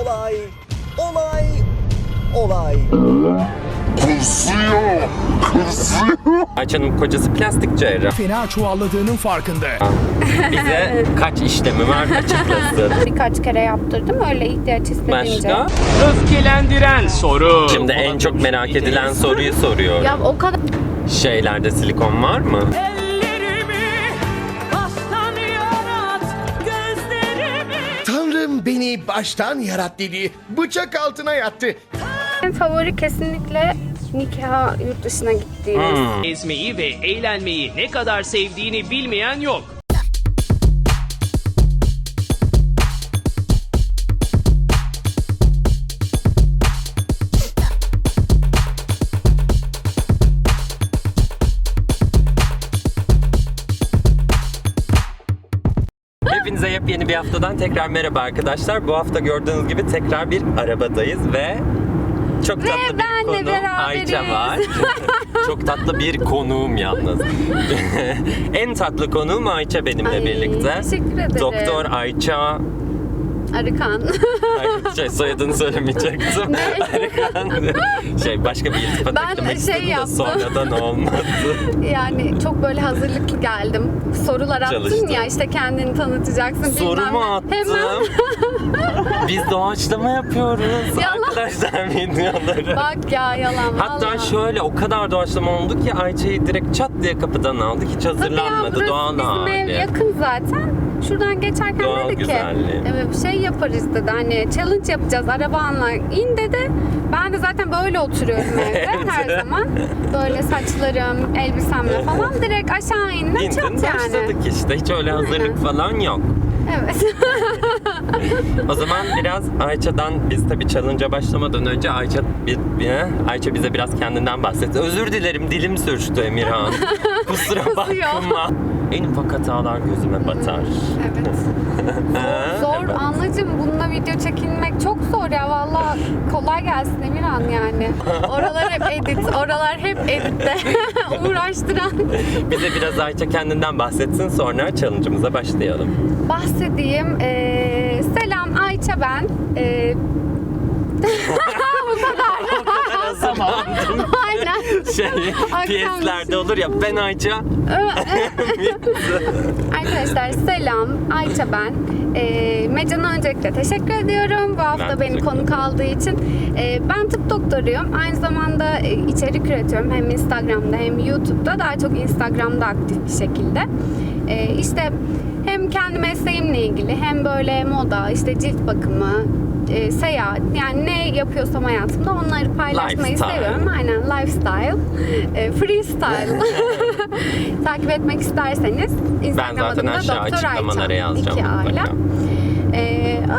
Olay, olay, olay. Ayça'nın kocası plastik cerrah. Fena çuvalladığının farkında. Bize kaç işlemi var açıklasın. Birkaç kere yaptırdım öyle ihtiyaç istediğince. Başka? Öfkelendiren soru. Şimdi en çok merak edilen soruyu soruyorum. Ya o kadar Şeylerde silikon var mı? Tanrım beni baştan yarat dedi. Bıçak altına yattı. en favori kesinlikle nikaha yurt dışına gittiğimiz. Hmm. Gezmeyi ve eğlenmeyi ne kadar sevdiğini bilmeyen yok. Yepyeni bir haftadan tekrar merhaba arkadaşlar. Bu hafta gördüğünüz gibi tekrar bir arabadayız ve çok tatlı bir benle konu beraberiz. Ayça var. çok tatlı bir konuğum yalnız. en tatlı konuğum Ayça benimle Ay, birlikte. teşekkür ederim. Doktor Ayça Arıkan. Ay, şey soyadını söylemeyecektim. Arıkan. şey başka bir iltifat Ben eklemek şey istedim de yaptım. sonradan olmadı. yani çok böyle hazırlıklı geldim. Sorular attın Çalıştın. ya işte kendini tanıtacaksın. Soru mu ne. attım? Hemen Biz doğaçlama yapıyoruz. Yalan. Arkadaşlar videoları. bak ya yalan Hatta vallahi. şöyle o kadar doğaçlama oldu ki Ayça'yı direkt çat diye kapıdan aldık. Hiç Tabii ya, hazırlanmadı. burası Doğal Bizim ev hali. yakın zaten. Şuradan geçerken Doğal dedi ki güzelliği. evet, bir şey yaparız dedi. Hani challenge yapacağız arabanla in dedi. Ben de zaten böyle oturuyorum evde her zaman. Böyle saçlarım, elbisemle falan direkt aşağı indim İndin çat yani. başladık işte. Hiç öyle hazırlık falan yok. Evet. O zaman biraz Ayça'dan biz tabii challenge'a başlamadan önce Ayça bir, bir- Ayça bize biraz kendinden bahsetti. Özür dilerim dilim sürçtü Emirhan. Kusura bakma. En ufak hatalar gözüme batar. evet. Zor evet. anlacım bununla video çekilmek çok zor ya valla kolay gelsin Emirhan yani. Oralar hep edit, oralar hep editte uğraştıran. Bize biraz Ayça kendinden bahsetsin sonra challenge'ımıza başlayalım. bahsedeyim. Ee, selam Ayça ben. Ee, bu kadar. Hazırlandım. Şey, piyeslerde olur ya ben Ayça. Arkadaşlar selam Ayça ben. Ee, Mecan'a öncelikle teşekkür ediyorum bu hafta Ben beni konuk aldığı için. Ee, ben tıp doktoruyum. Aynı zamanda e, içerik üretiyorum hem Instagram'da hem YouTube'da. Daha çok Instagram'da aktif bir şekilde. Ee, işte hem kendi mesleğimle ilgili hem böyle moda, işte cilt bakımı, e, seyahat yani ne yapıyorsam hayatımda onları paylaşmayı Lifestyle. seviyorum. Aynen lifestyle, e, freestyle. Takip etmek isterseniz Instagram Ben zaten adımda aşağı Doktor açıklamalara Ayça. yazacağım İki mutlaka.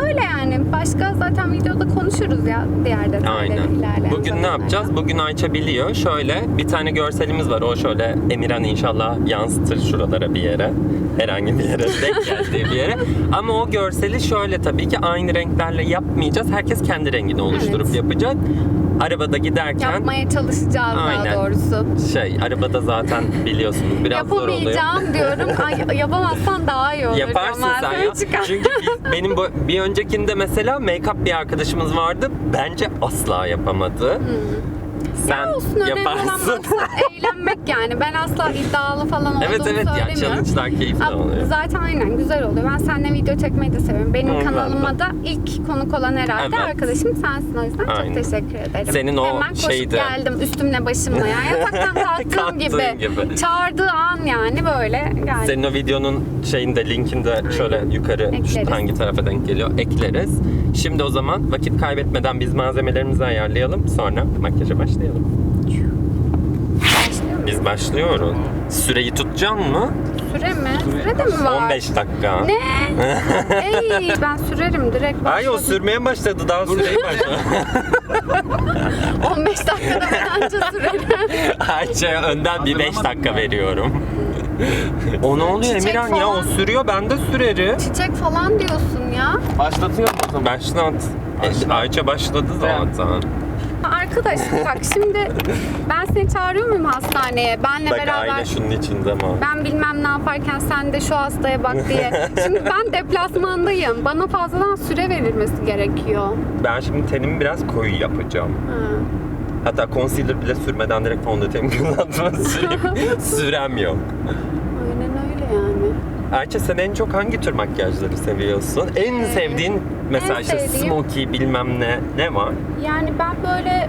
Öyle yani. Başka zaten videoda konuşuruz ya diğer detayları Aynen. ilerleyen Bugün ne zamanlarda. yapacağız? Bugün Ayça biliyor. Şöyle bir tane görselimiz var. O şöyle Emirhan inşallah yansıtır şuralara bir yere. Herhangi bir yere denk geldiği bir yere. Ama o görseli şöyle tabii ki aynı renklerle yapmayacağız. Herkes kendi rengini oluşturup Evet. yapacak. Arabada giderken Yapmaya çalışacağız Aynen. daha doğrusu. şey arabada zaten biliyorsunuz biraz zor oluyor. Yapamayacağım diyorum. Ay, yapamazsan daha iyi olur. Yaparsın sen ya. Çünkü biz- benim bu, bir öncekinde mesela make-up bir arkadaşımız vardı. Bence asla yapamadı. Sen. Olsun yaparsın. eğlenmek yani. Ben asla iddialı falan olduğumu Evet evet ya söylemiyorum. challenge'lar keyifli Ama oluyor. Zaten aynen güzel oluyor. Ben seninle video çekmeyi de seviyorum. Benim ben kanalıma de. da ilk konuk olan herhalde Evet. arkadaşım sensin o yüzden Aynen. çok teşekkür ederim. Senin o Hemen koşup şeydi. geldim üstümle başımla ya. Yataktan kalktığım gibi. gibi. Çağırdığı an yani böyle geldim. Senin o videonun şeyinde linkinde şöyle yukarı şu Ekleriz. hangi tarafa denk geliyor ekleriz. Şimdi o zaman vakit kaybetmeden biz malzemelerimizi ayarlayalım. Sonra makyaja başlayalım. Başlıyor muyum? Biz başlıyoruz. Süreyi tutacaksın mı? Süre mi? Süre de mi var? 15 dakika. Ne? Ey ben sürerim direkt Ay o başladım. sürmeye başladı daha süreyi başladı. 15 dakikada ben anca sürerim. Ayça'ya önden bir 5 dakika veriyorum. o ne oluyor Çiçek Emirhan ya? O falan. sürüyor ben de sürerim. Çiçek falan diyorsun ya. Başlatıyorum o zaman. Başlat. E, Ayça başladı zaten. Arkadaş bak şimdi ben seni çağırıyor muyum hastaneye? Benle Bak beraber ayna şunun içinde ama. ben bilmem ne yaparken sen de şu hastaya bak diye. Şimdi ben deplasmandayım. Bana fazladan süre verilmesi gerekiyor. Ben şimdi tenimi biraz koyu yapacağım. Ha. Hatta concealer bile sürmeden direkt fondöten kullanma süreyim. Sürem yok. Yani. Ayça sen en çok hangi tür makyajları seviyorsun? En sevdiğin mesela işte sevdiğim- smoky bilmem ne ne var? Yani ben böyle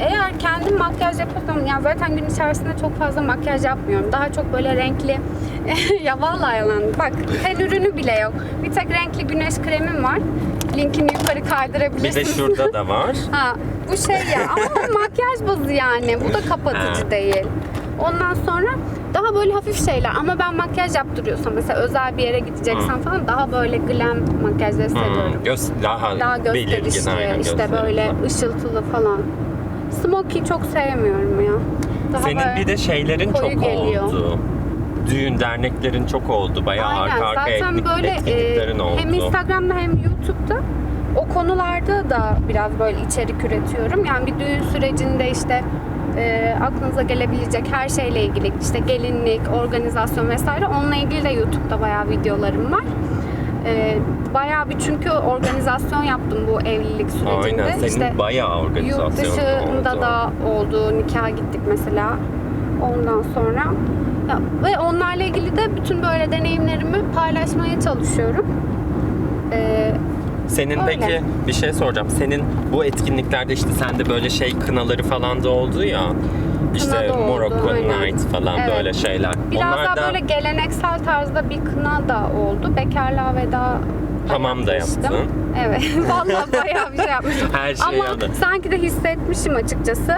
eğer kendim makyaj yapıyorsam ya zaten gün içerisinde çok fazla makyaj yapmıyorum. Daha çok böyle renkli ya vallahi yalan. Bak ten ürünü bile yok. Bir tek renkli güneş kremim var. Linkini yukarı Bir kaydırabilirsin. de şurada da var. Ha, bu şey ya ama makyaj bazı yani. Bu da kapatıcı değil. Ondan sonra daha böyle hafif şeyler ama ben makyaj yaptırıyorsam mesela özel bir yere gideceksen falan daha böyle glam makyajları seviyorum. Hmm, göz, daha, Daha gösterişli aynen işte böyle ışıltılı falan. Smoky çok sevmiyorum ya. Daha Senin bir de şeylerin çok geliyor. oldu. Düğün derneklerin çok oldu. Bayağı Aynen arka arkaya zaten etnik- böyle etkinliklerin e, oldu. hem Instagram'da hem YouTube'da o konularda da biraz böyle içerik üretiyorum. Yani bir düğün sürecinde işte e, aklınıza gelebilecek her şeyle ilgili işte gelinlik, organizasyon vesaire onunla ilgili de YouTube'da bayağı videolarım var. E, bayağı bir çünkü organizasyon yaptım bu evlilik sürecinde. Aynen senin işte bayağı Yurt organizasyon dışında oldu. da oldu. Nikaha gittik mesela. Ondan sonra ya, ve onlarla ilgili de bütün böyle deneyimlerimi paylaşmaya çalışıyorum. Ee, Senin Öyle. peki bir şey soracağım. Senin bu etkinliklerde işte sende böyle şey kınaları falan da oldu ya. İşte oldu, Morocco aynen. Night falan Evet. böyle şeyler. biraz Onlar daha da böyle geleneksel tarzda bir kına da oldu. Bekarlığa veda Hamam da yaptın. Evet. Vallahi bayağı bir şey yapmıştım. Her şeyi Ama yaptın. sanki de hissetmişim açıkçası.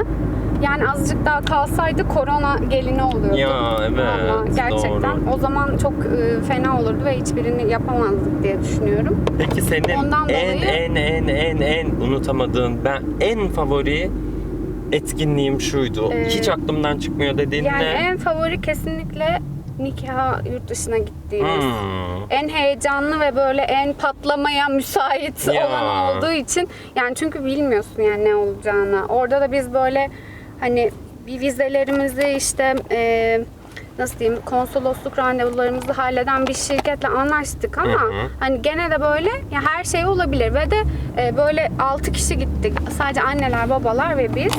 Yani azıcık daha kalsaydı korona gelini oluyordu. Ya, evet, Vallahi gerçekten. doğru. O zaman çok e, fena olurdu ve hiçbirini yapamazdık diye düşünüyorum. Peki senin Ondan en dolayı- en en en en unutamadığın ben en favori etkinliğim şuydu. Ee, Hiç aklımdan çıkmıyor dediğin Yani ne? en favori kesinlikle nikaha yurt dışına gittiğimiz. Hmm. En heyecanlı ve böyle en patlamaya müsait Ya. olan olduğu için yani çünkü bilmiyorsun yani ne olacağını. Orada da biz böyle hani bir vizelerimizi işte e, nasıl diyeyim konsolosluk randevularımızı halleden bir şirketle anlaştık ama Hı hı. hani gene de böyle ya her şey olabilir ve de e, böyle 6 kişi gittik. Sadece anneler, babalar ve biz.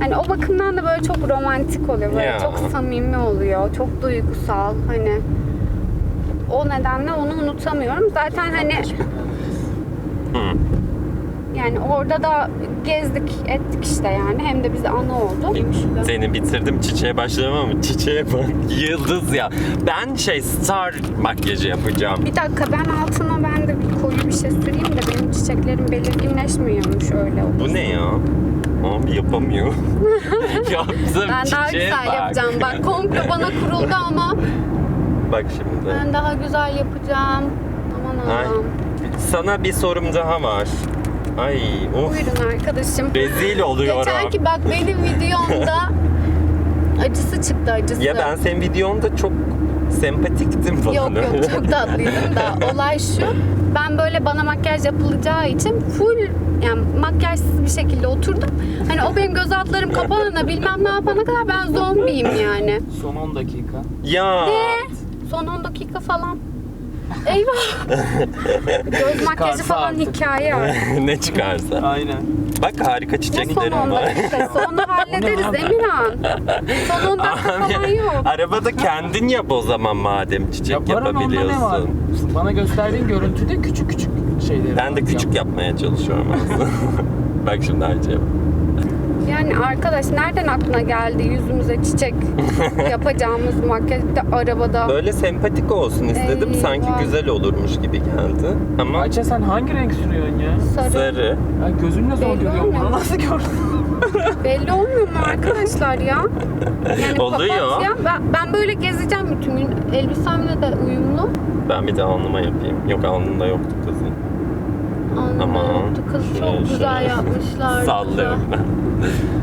Hani o bakımdan da böyle çok romantik oluyor. Böyle Ya. çok samimi oluyor. Çok duygusal. Hani o nedenle onu unutamıyorum. Zaten hani Hı. yani orada da gezdik ettik işte yani. Hem de bize anı oldu. Seni bitirdim çiçeğe başladım ama çiçeğe bak yıldız ya. Ben şey star makyajı yapacağım. Bir dakika ben altına ben de bir koyu bir şey süreyim de benim çiçeklerim belirginleşmiyormuş öyle. Bu ne ya? Abi yapamıyor. Yaptım Ben daha çiçeğe güzel bak. yapacağım. Bak komplo bana kuruldu ama Bak şimdi. ben daha güzel yapacağım. Aman Ay. Allah'ım. Sana bir sorum daha var. Ay of. Buyurun arkadaşım. Rezil oluyorum. Geçen ki bak benim videomda acısı çıktı acısı. Ya ben senin videonda çok sempatiktim falan. Yok yok çok tatlıydım da olay şu. Ben böyle bana makyaj yapılacağı için full yani makyajsız bir şekilde oturdum. Hani o benim göz altlarım kapanana bilmem ne yapana kadar ben zombiyim yani. Son 10 dakika. ya. Son 10 dakika falan. Eyvah. Göz makyajı Çıkarsa falan artık. hikaye artık. ne çıkarsa. Aynen. Bak harika Ne son çiçeklerim 10 var. dakikası? Onu hallederiz Emirhan. Son 10 dakika Abi, falan yok. Arabada kendin yap o zaman madem çiçek Yaparım onda ne var? yapabiliyorsun. Bana gösterdiğin görüntüde küçük küçük şeyleri Ben de var. küçük yapmaya çalışıyorum aslında. Bak şimdi bak. Yani arkadaş nereden aklına geldi yüzümüze çiçek yapacağımız makyaj bir de arabada. Böyle sempatik olsun istedim. Eyvah. Sanki güzel olurmuş gibi geldi. Ama Ayça sen hangi renk sürüyorsun ya? Sarı. sarı. Ya gözümle zor Belli görüyorum. olmuyor. Bunu nasıl gördün? Belli olmuyor mu arkadaşlar ya? Yani Oluyor. papatya. Ben, ben böyle gezeceğim bütün gün. Elbisemle de uyumlu. Ben bir de alnıma yapayım. Yok alnında yoktu kızım. Aman. Kız çok güzel yapmışlar. Sallıyorum ben.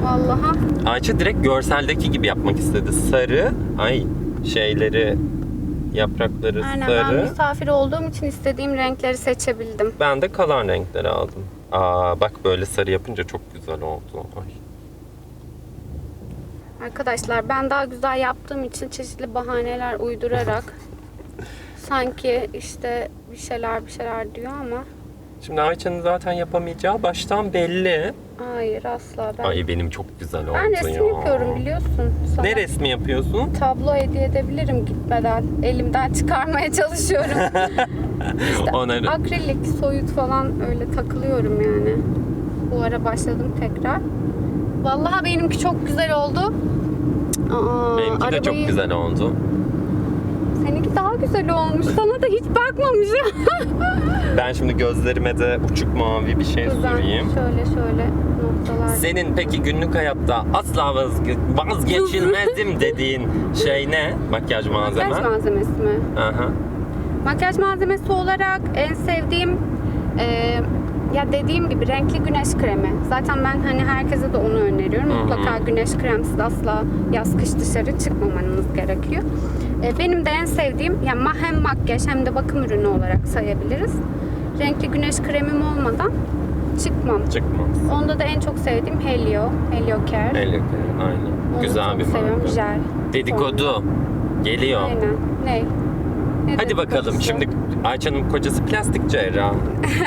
Vallahi. Ayça direkt görseldeki gibi yapmak istedi. Sarı, ay şeyleri, yaprakları Aynen ben sarı. misafir olduğum için istediğim renkleri seçebildim. Ben de kalan renkleri aldım. Aa bak böyle sarı yapınca çok güzel oldu. Ay. Arkadaşlar ben daha güzel yaptığım için çeşitli bahaneler uydurarak sanki işte bir şeyler bir şeyler diyor ama Şimdi Ayça'nın zaten yapamayacağı baştan belli. hayır asla ben. Ay benim çok güzel oldu ben resim ya. yapıyorum biliyorsun. Sana Ne resmi yapıyorsun? tablo hediye edebilirim gitmeden. Elimden çıkarmaya çalışıyorum. işte Onları- akrilik, soyut falan öyle takılıyorum yani. Bu ara başladım tekrar. Vallahi benimki çok güzel oldu. Aa, Benimki de çok arabayı- güzel oldu. Güzel olmuş. Sana da hiç bakmamışım. Ben şimdi gözlerime de uçuk mavi bir şey ben süreyim. şöyle şöyle noktalar. Senin peki günlük hayatta asla vazge- vazgeçilmezim dediğin şey ne? Makyaj malzeme. Makyaj malzemesi mi? Aha. Makyaj malzemesi olarak en sevdiğim e, ya dediğim gibi renkli güneş kremi. Zaten ben hani herkese de onu öneriyorum. Mutlaka güneş kremsiz asla yaz kış dışarı çıkmamanız gerekiyor. E, benim de en sevdiğim yani hem makyaj hem de bakım ürünü olarak sayabiliriz. Renkli güneş kremim olmadan çıkmam. Çıkmaz. Onda da en çok sevdiğim Helio, Helio Care. Elle aynen. Onu Güzel çok bir seviyorum. marka. Jel. Dedikodu. Geliyor. Aynen. Ne? Ne Hadi bakalım şimdi Ayça'nın kocası plastik cerrah.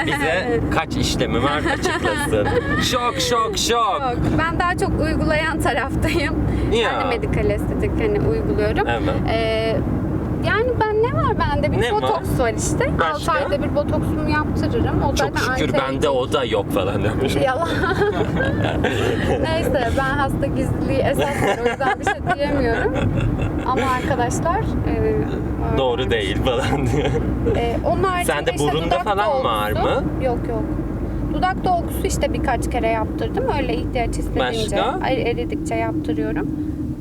Bize kaç işlemi var açıklasın. şok şok şok. Yok, ben daha çok uygulayan taraftayım. Ya. Ben de medikal estetik hani uyguluyorum. Evet. Ee, yani ben var bende? Bir Ne var? botoks var, işte. Başka? 6 ayda bir botoksumu yaptırırım. O Çok zaten şükür bende o da yok falan demiş. Yalan. Neyse ben hasta gizliliği esas var. O yüzden bir şey diyemiyorum. Ama arkadaşlar e, Doğru değil falan diyor. e, onun haricinde Sende işte burunda dudak falan var mı? Yok yok. Dudak dolgusu işte birkaç kere yaptırdım. Öyle ihtiyaç hissedince, Başka? ay- eridikçe yaptırıyorum.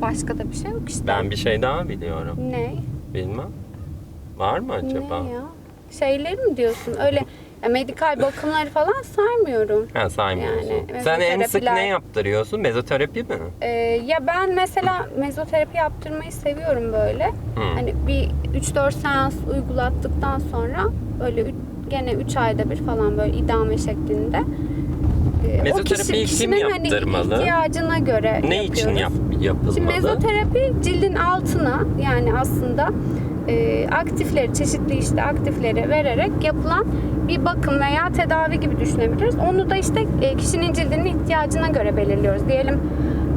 Başka da bir şey yok işte. Ben bir şey daha biliyorum. Ne? Bilmem. Var mı acaba? Ne ya? Şeyleri mi diyorsun? Öyle ya, medikal bakımları falan saymıyorum. Ha saymıyorsun. Yani, Sen en sık mezoterapiler- ne yaptırıyorsun? Mezoterapi mi? Ee, ya ben mesela mezoterapi yaptırmayı seviyorum böyle. Hani bir 3-4 seans uygulattıktan sonra böyle üç- gene 3 ayda bir falan böyle idame şeklinde. Ee, Mezoterapiyi kim kişinin hani yaptırmalı? ihtiyacına göre Ne için yapıyoruz. yap, yapılmalı? Şimdi mezoterapi cildin altına yani aslında e, aktifleri, çeşitli işte aktifleri vererek yapılan bir bakım veya tedavi gibi düşünebiliriz. Onu da işte e, kişinin cildinin ihtiyacına göre belirliyoruz. Diyelim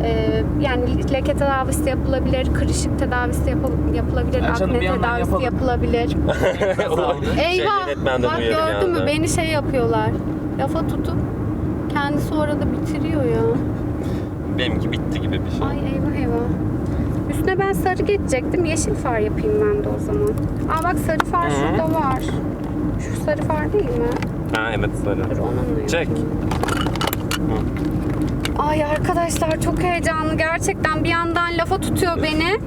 e, yani leke tedavisi yapılabilir, kırışık tedavisi yapıl- yapılabilir, Ercan'ım, akne bir yandan tedavisi yapalım. yapılabilir. Şey, Eyvah! yönetmenden Bak uyarı gördün mü beni şey yapıyorlar. Lafa tutup kendisi orada bitiriyor ya. Benimki bitti gibi bir şey. Ay eyvah eyvah. Üstüne ben sarı geçecektim. Yeşil far yapayım ben de o zaman. Aa bak sarı far Hı. şurada var. Şu sarı far değil mi? Ha evet sarı. Dur onunla Çek. Ay arkadaşlar çok heyecanlı gerçekten bir yandan lafa tutuyor beni.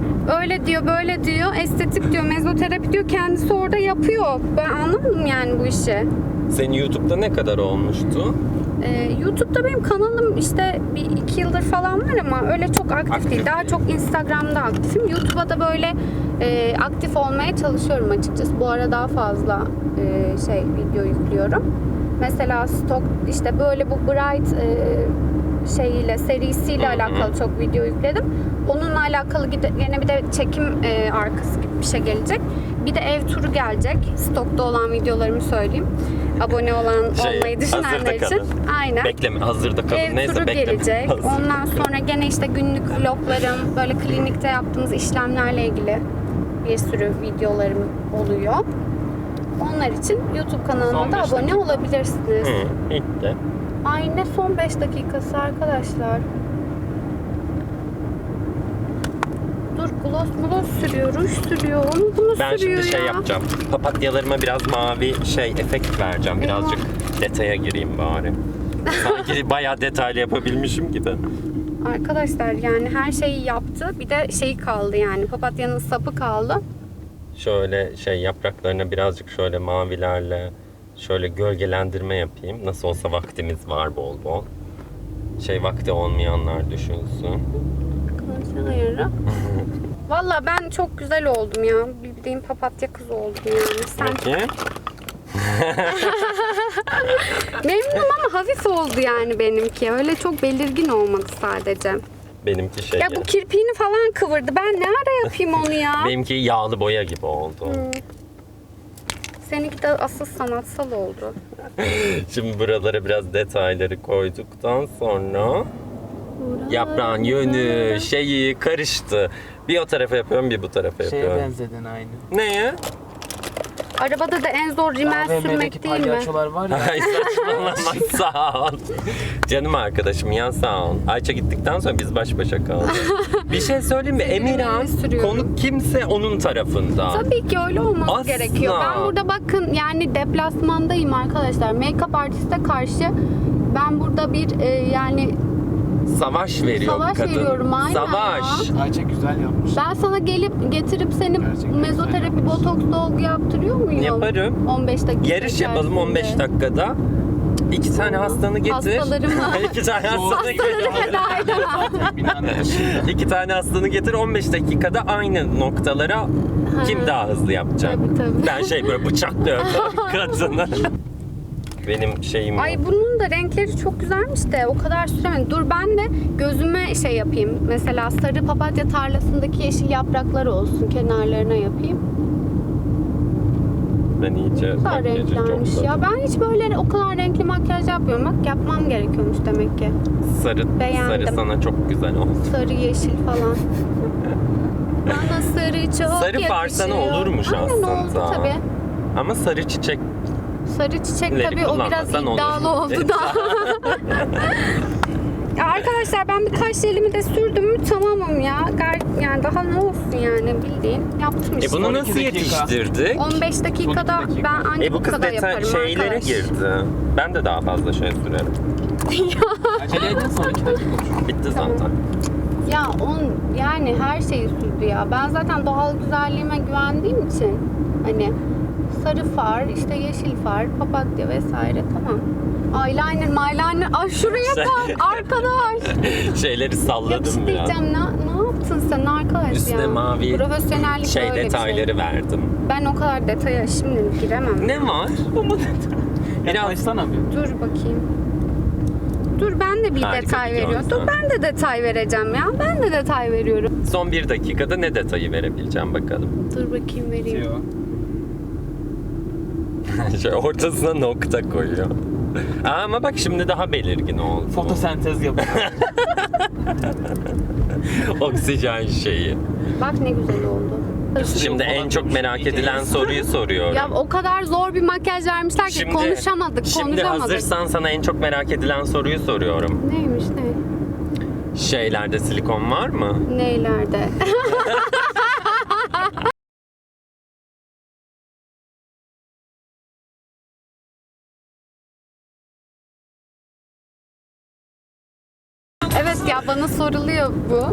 Öyle diyor böyle diyor estetik diyor mezoterapi diyor kendisi orada yapıyor. Ben anlamadım yani bu işi. Senin YouTube'da ne kadar olmuştu? Ee, YouTube'da benim kanalım işte bir iki yıldır falan var ama öyle çok aktif, Aktif değil. Daha değil. çok Instagram'da aktifim. YouTube'a da böyle e, aktif olmaya çalışıyorum açıkçası. Bu ara daha fazla e, şey video yüklüyorum. Mesela stok işte böyle bu Bright e, şeyiyle serisiyle alakalı çok video yükledim. Onunla alakalı yine bir de çekim e, arkası gibi bir şey gelecek. Bir de ev turu gelecek. Stokta olan videolarımı söyleyeyim. Abone olan Şey, olmayı düşünenler için. kalın. Aynen. Bekleme hazırda kalın. Ev Neyse turu bekleme. gelecek. Hazırda Ondan sonra gene işte günlük vloglarım, böyle klinikte yaptığımız işlemlerle ilgili bir sürü videolarım oluyor. Onlar için YouTube kanalıma da abone dakika. olabilirsiniz. Hı, bitti. Ay ne son 5 dakikası arkadaşlar. Dur gloss gloss sürüyor, ruj sürüyor, onu bunu Ben sürüyor şimdi şey ya. yapacağım. Papatyalarıma biraz mavi şey efekt vereceğim. Birazcık detaya gireyim bari. Sanki bayağı detaylı yapabilmişim gibi. Arkadaşlar yani her şeyi yaptı. Bir de şeyi kaldı yani papatyanın sapı kaldı. Şöyle şey yapraklarına birazcık şöyle mavilerle şöyle gölgelendirme yapayım. Nasıl olsa vaktimiz var bol bol. Şey vakti olmayanlar düşünsün. Konser ayarı. Valla ben çok güzel oldum ya. Bildiğin papatya kız oldum yani. Sen Peki. Memnunum ama hafif oldu yani benimki. Öyle çok belirgin olmadı sadece. Benimki şey. Ya bu kirpiğini falan kıvırdı. Ben ne ara yapayım onu ya? Benimki yağlı boya gibi oldu. Seninki de asıl sanatsal oldu. Şimdi buralara biraz detayları koyduktan sonra yaprağın yönü, şeyi karıştı. Bir o tarafa yapıyorum, bir bu tarafa Şeye yapıyorum. benzedin aynı. Neye? Arabada da en zor rimel AVM'deki sürmek değil mi? palyaçolar var ya. Ay saçmalama sağ ol. Canım arkadaşım ya sağ ol. Ayça gittikten sonra biz baş başa kaldık. bir şey söyleyeyim mi? Emirhan sürüyorum. konuk kimse onun tarafında. Tabii ki öyle olması Asla. gerekiyor. Ben burada bakın yani deplasmandayım arkadaşlar. Make-up artiste karşı ben burada bir e, yani Savaş veriyor Savaş kadın. veriyorum, aynen Savaş. Ayça güzel yapmış. ben sana gelip getirip seni Gerçekten mezoterapi, botoks dolgu yaptırıyor muyum? Yaparım. 15 dakika Yarış yapalım 15 içerisinde. dakikada. İki tane hastanı getir. Hastalarımla. İki tane hastanı Hastaları getir. feda edemem. Binanın dışında. İki tane hastanı getir 15 dakikada aynı noktalara kim daha hızlı yapacak? Tabii, tabii. Ben şey böyle bıçaklıyorum kadını. Benim şeyim Ay yok. bunun da renkleri çok güzelmiş de o kadar süremedim. Dur ben de gözüme şey yapayım. Mesela sarı papatya tarlasındaki yeşil yapraklar olsun kenarlarına yapayım. Ben iyice kadar makyajı renklenmiş çok ya. Ben hiç böyle o kadar renkli makyaj yapmıyorum. Bak yapmam gerekiyormuş demek ki. Sarı, Beğendim. sarı sana çok güzel oldu. Sarı yeşil falan. Bana sarı çok Sarı yakışıyor. olurmuş Aynen aslında. oldu tabii. Ama sarı çiçek Sarı çiçek Leri tabii o biraz kullanmasan olur. iddialı oldu da. Ya arkadaşlar ben bir kaş jelimi de sürdüm mü tamamım ya. Ger- yani daha ne olsun yani bildiğin yaptım E işte. bunu 12 nasıl dakika. yetiştirdik? 15 dakikada 12 dakika. ben ancak E bu bu kız kadar detay yaparım şeylere arkadaş. girdi. Ben de daha fazla şey sürerim. Acele edin son iki dakika. Bitti zaten. Ya on yani her şeyi sürdü ya. Ben zaten doğal güzelliğime güvendiğim için hani sarı far, işte yeşil far, papatya vesaire tamam. Eyeliner, eyeliner. Ay şuraya bak arkadaş. Şeyleri salladım biraz. diyeceğim. Ne, ne yaptın sen arkadaş Üstüne ya? mavi Profesyonellik şey böyle bir detayları şey. verdim. Ben o kadar detaya şimdi giremem. Ne var? Biraz Yaklaşsana bir. Dur bakayım. Dur ben de bir Harika detay bir veriyorum. Dur ben de detay vereceğim ya. Ben de detay veriyorum. son bir dakikada ne detayı verebileceğim bakalım. Dur bakayım vereyim. Diyor. Ortasına nokta koyuyor. Aa, ama bak şimdi daha belirgin oldu. Fotosentez yapıyor. Oksijen şeyi. Bak ne güzel oldu. Şimdi en çok merak edilen soruyu soruyorum. Ya o kadar zor bir makyaj vermişler ki konuşamadık, Şimdi konuşamadık. hazırsan sana en çok merak edilen soruyu soruyorum. Neymiş ne? Şeylerde silikon var mı? Neylerde? ya bana soruluyor bu.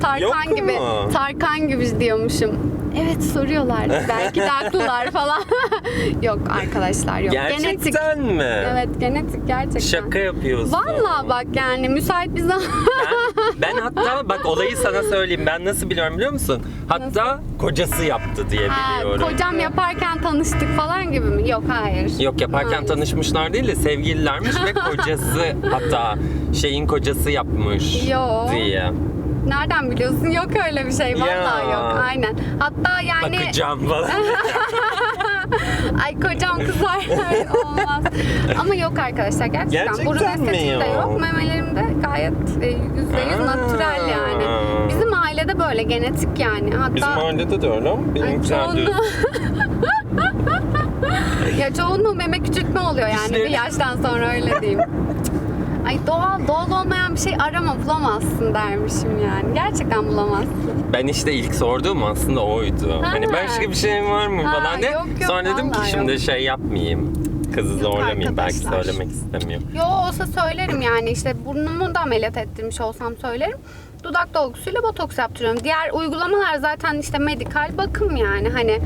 Tarkan Yok gibi. mu? Tarkan gibi diyormuşum. Evet soruyorlar. Belki de haklılar falan. yok arkadaşlar yok. Genetik. Gerçekten mi? Evet genetik gerçekten. Şaka yapıyorsun. Vallahi bak yani müsait bir zaman. Ben, ben hatta bak olayı sana söyleyeyim. Ben nasıl biliyorum biliyor musun? Hatta kocası yaptı diye Ha, biliyorum. kocam yaparken tanıştık falan gibi mi? Yok hayır. Yok yaparken Hayır. tanışmışlar değil de sevgililermiş ve kocası hatta şeyin kocası yapmış Yo. diye. Nereden biliyorsun? Yok öyle bir şey. Vallahi Ya. yok. Aynen. Hatta yani Bakacağım falan. ay kocam kızar. Hayır, Olmaz. Ama yok arkadaşlar gerçekten. Burun Gerçekten mi estetiğim de yok? yok. Memelerim de gayet e, yüzde yüz Aa. natürel yani. Bizim ailede böyle genetik yani. Hatta Bizim ailede de öyle ama Ay, benimkiler düz. Ya çoğunluğu meme küçültme oluyor yani İşte- bir yaştan sonra öyle diyeyim. Ay doğal, doğal olmayan bir şey arama bulamazsın dermişim yani. Gerçekten bulamazsın. Ben işte ilk sorduğum aslında oydu. Ha. Hani başka bir şey var mı Ha, falan diye. yok, yok, Sonra dedim ki vallahi şimdi yok. şey yapmayayım. Kızı zorlamayayım. Belki arkadaşlar. söylemek istemiyor. Yo olsa söylerim yani işte burnumu da ameliyat ettirmiş olsam söylerim. Dudak dolgusuyla botoks yaptırıyorum. Diğer uygulamalar zaten işte medikal bakım yani hani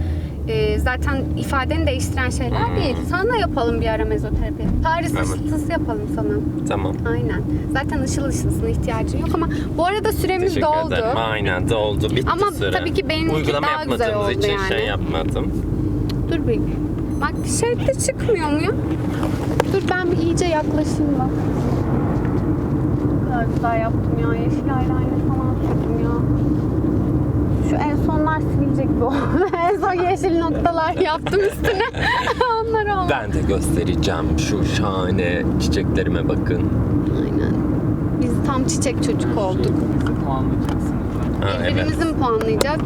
e, zaten ifadeni değiştiren şeyler Hmm. değil. Sana yapalım bir ara mezoterapi. Paris Evet. ışıltısı yapalım sana. Tamam. Aynen. Zaten ışıl ışılsın ihtiyacın yok ama bu arada süremiz Teşekkür doldu. ederim. Aynen doldu. Bitti Ama süre. tabii ki benimki Uygulama daha güzel oldu için yani. şey yapmadım. Dur bir. Bak şey de çıkmıyor mu ya? Dur ben bir iyice yaklaşayım bak. Ne kadar güzel yaptım ya. Yeşil eyeliner falan sürdüm ya. Şu en sonlar sivilecek bu. en son yeşil noktalar yaptım üstüne. Onları oldu. Ben de göstereceğim şu şahane çiçeklerime bakın. Aynen. Biz tam çiçek çocuk olduk. Ha, evet. Birbirimizi mi puanlayacak?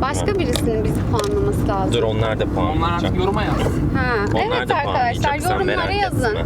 Başka birisinin bizi puanlaması lazım. Dur onlar da Onlar puanlayacak. artık yoruma yazsın. Ha. Onlar evet da arkadaşlar puanlayacak, sen yorumlara merak yazın.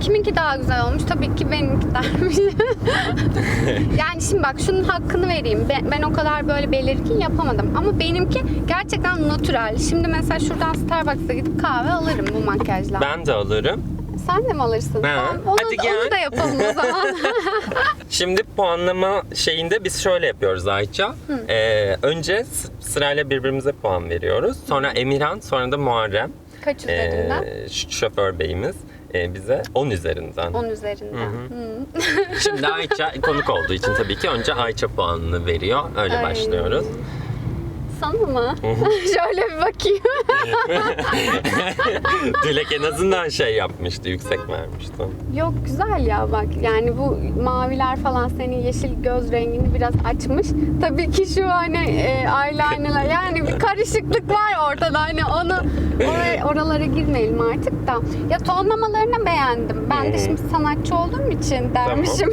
Kiminki daha güzel olmuş? Tabii ki benimki dermiş. yani şimdi bak şunun hakkını vereyim. Ben, ben o kadar böyle belirgin yapamadım. Ama benimki gerçekten natürel. Şimdi mesela şuradan Starbucks'a gidip kahve alırım bu makyajla. Ben de alırım. Sen de mi alırsın? Ha, Tamam, Onu, hadi gel. onu da yapalım o zaman. Şimdi puanlama şeyinde biz şöyle yapıyoruz Ayça. Ee, önce sırayla birbirimize puan veriyoruz. Sonra Emirhan, sonra da Muharrem. Kaç üzerinden? Ee, şoför beyimiz e, bize 10 üzerinden. 10 üzerinden. Hı. Şimdi Ayça konuk olduğu için tabii ki önce Ayça puanını veriyor. Öyle Ay. başlıyoruz. Sana mı? Şöyle bir bakayım. Dilek en azından şey yapmıştı, yüksek vermişti. Yok güzel ya bak yani bu maviler falan senin yeşil göz rengini biraz açmış. Tabii ki şu hani e, eyelinerlar yani bir karışıklık var ortada hani onu oraya, oralara girmeyelim artık da. Ya tonlamalarını beğendim. Ben de şimdi sanatçı olduğum için dermişim.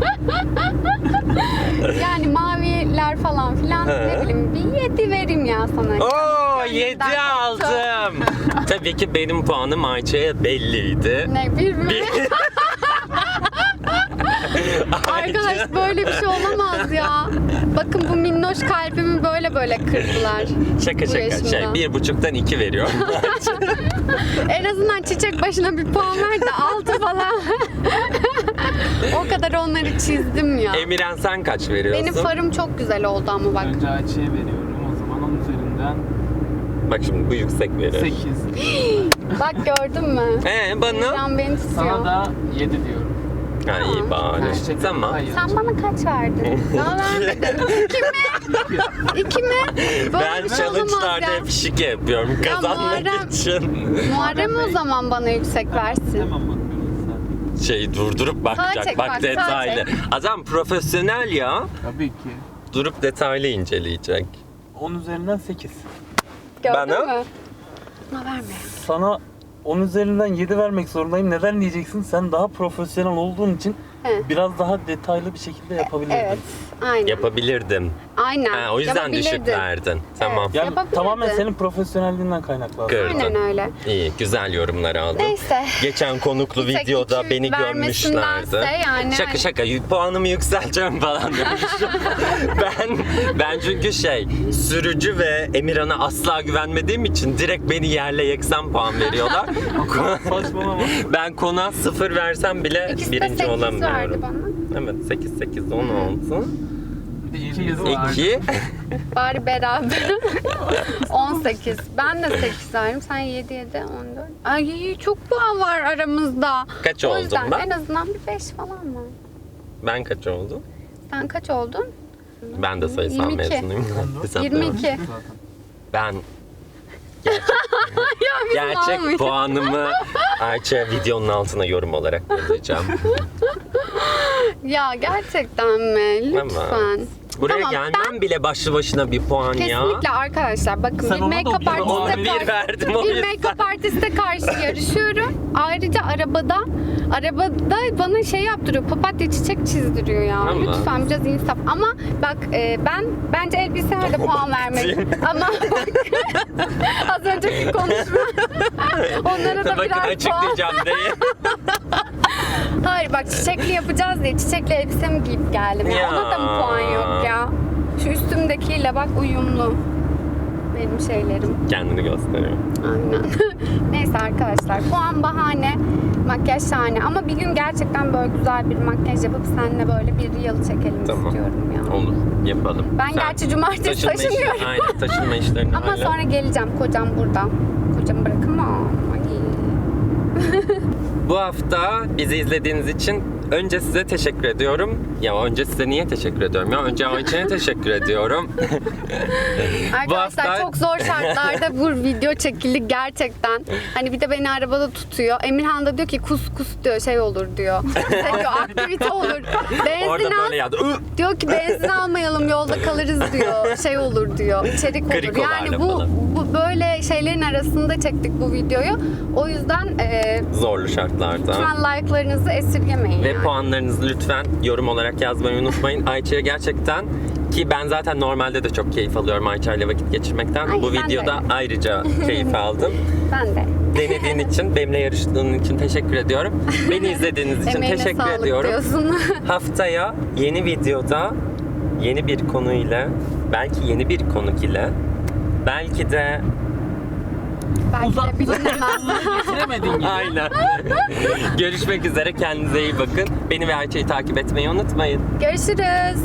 yani maviler falan filan ne bileyim bir yedi vereyim ya sana. Oo Kendi 7 gönlümden koptu. aldım. tabii ki benim puanım Ayça'ya belliydi. Ne bir mi? Bir- Arkadaş böyle bir şey olamaz ya. Bakın bu minnoş kalbimi böyle böyle kırdılar. Şaka şaka yaşımda. şey bir buçuktan iki veriyorum. En azından çiçek başına bir puan ver de altı falan. o kadar onları çizdim ya. Emirhan sen kaç veriyorsun? Benim farım çok güzel oldu ama bak. Önce Ayça'ya veriyorum. O zaman onun üzerinden Bak şimdi bu yüksek verir. 8. Bak gördün mü? Ee bana? Can beni tutuyor. Sana da 7 diyorum. Ha iyi bari. Çiçek- Tamam. Hayır. Sen bana kaç verdin? Daha vermedin. İki mi? İki mi? Böyle Ben bir şey olamaz challenge'larda ya. hep şike yapıyorum kazanmak Muharrem- için. Muharrem o zaman bana yüksek versin. Hemen bakıyorum sen. Şey durdurup bakacak. çek, bak bak, detaylı. çek. Adam profesyonel ya. Tabii ki. Durup detaylı inceleyecek. 10 üzerinden 8. Gördün Bana? mü? Bana verme. Sana 10 üzerinden 7 vermek zorundayım. Neden diyeceksin? Sen daha profesyonel olduğun için Evet. biraz daha detaylı bir şekilde yapabilirdin. Evet. Aynen. Yapabilirdim. Aynen. Ha, o yüzden düşük Yapabilirdin. verdin. Tamam. Yani Yapabilirdin. tamamen senin profesyonelliğinden kaynaklı. aslında. Kırdın. Aynen öyle. İyi, güzel yorumlar aldım. Neyse. Geçen konuklu Bir tek videoda iki beni vermesindense gömmüşlerdi. yani şaka hani- şaka y- puanımı yükselteceğim falan demiştim. ben ben çünkü şey sürücü ve Emirhan'a asla güvenmediğim için direkt beni yerle yeksen puan veriyorlar. Saçmalama. ben konuğa sıfır versem bile İkisi de birinci 8 verdi olamıyorum. bana. Evet 8 8 10 oldu. Bir de 2 yazı var. 2 Bari beraber. 18. Ben de 8 verdim. Sen 7 7 14. Ay çok puan var aramızda. Kaç o oldum yüzden ben? en azından bir 5 falan var. ben kaç oldu? Sen kaç oldun? Ben de sayısal 22. mezunuyum. Hesaplayalım. 22. Ben gerçek, gerçek almayın. puanımı Ayça videonun altına yorum olarak yazacağım. Ya gerçekten mi? Lütfen. Buraya Tamam, gelmem bile başlı başına bir puan ya. Kesinlikle arkadaşlar bakın Sen bir ona da make-up ona artiste bir karşı, verdim, o bir yüzden. make-up artiste karşı yarışıyorum. Ayrıca arabada arabada bana şey yaptırıyor. Papatya çiçek çizdiriyor ya. Ama- Lütfen biraz insaf. Ama bak e, ben bence elbiseme de puan vermeliyim. Ama bak az önceki konuşma onlara da Bakın biraz puan. açıklayacağım diye. Hayır bak çiçekli yapacağız diye çiçekli elbisemi giyip geldim. Ya. Ya. Ona da mı puan yok ya? Şu üstümdekiyle bak uyumlu. Benim şeylerim. Kendini gösteriyor. Aynen. Neyse arkadaşlar puan bahane. Makyaj şahane. Ama bir gün gerçekten böyle güzel bir makyaj yapıp seninle böyle bir yıl çekelim Tamam. istiyorum ya. Olur yapalım. Ben gerçi cumartesi taşınma işi- taşınıyorum. aynen taşınma işlerini Ama hallet. sonra geleceğim. Kocam burada. Kocamı bırakamam. Ay. Bu hafta bizi izlediğiniz için önce size teşekkür ediyorum. Ya önce size niye teşekkür ediyorum ya? Önce Ayça'ya teşekkür ediyorum. Arkadaşlar hafta- çok zor şartlarda bu video çekildi gerçekten. Hani bir de beni arabada tutuyor. Emirhan da diyor ki kus kus diyor şey olur diyor. Şey diyor, aktivite olur. Benzin Orada al. böyle yazdı. Diyor ki benzin almayalım yolda kalırız diyor. Şey olur diyor. içerik olur. Krikolarla Yani bu, falan. bu böyle şeylerin arasında çektik bu videoyu. O yüzden e, Zorlu şartlarda. lütfen like'larınızı esirgemeyin. Ve. Puanlarınızı lütfen yorum olarak yazmayı unutmayın. Ayça'ya gerçekten ki ben zaten normalde de çok keyif alıyorum Ayça ile vakit geçirmekten. Ay, Bu videoda ayrıca keyif aldım. Ben de. Denediğin için, benimle yarıştığın için teşekkür ediyorum. Beni izlediğiniz için teşekkür ediyorum. Haftaya yeni videoda yeni bir konuyla, belki yeni bir konuk ile, belki de Belki de bilinemez. Getiremedin gibi. aynen. Görüşmek üzere. Kendinize iyi bakın. Beni ve Ayça'yı takip etmeyi unutmayın. Görüşürüz.